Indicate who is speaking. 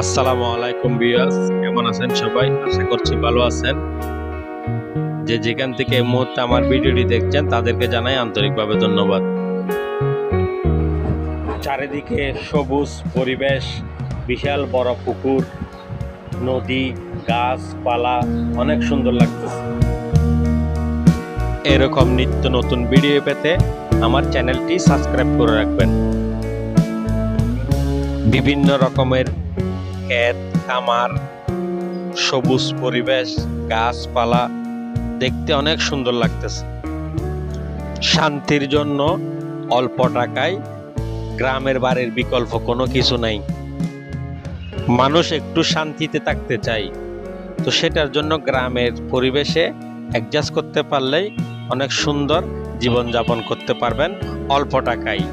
Speaker 1: আসসালামু আলাইকুম বিয়াস কেমন আছেন সবাই? আশা করছি ভালো আছেন। যে যেখান থেকে এই মুহূর্তে আমার ভিডিওটি দেখছেন, তাদেরকে জানাই আন্তরিকভাবে ধন্যবাদ। চারিদিকে সবুজ পরিবেশ, বিশাল বড় পুকুর, নদী, গাছপালা, অনেক সুন্দর লাগতেছে। এরকম নিত্য নতুন ভিডিও পেতে আমার চ্যানেলটি সাবস্ক্রাইব করে রাখবেন। বিভিন্ন রকমের ক্ষেত খামার, সবুজ পরিবেশ, গাছপালা, দেখতে অনেক সুন্দর লাগতেছে। শান্তির জন্য অল্প টাকায় গ্রামের বাড়ির বিকল্প কোনো কিছু নাই। মানুষ একটু শান্তিতে থাকতে চায় তো সেটার জন্য গ্রামের পরিবেশে অ্যাডজাস্ট করতে পারলেই অনেক সুন্দর জীবনযাপন করতে পারবেন অল্প টাকায়।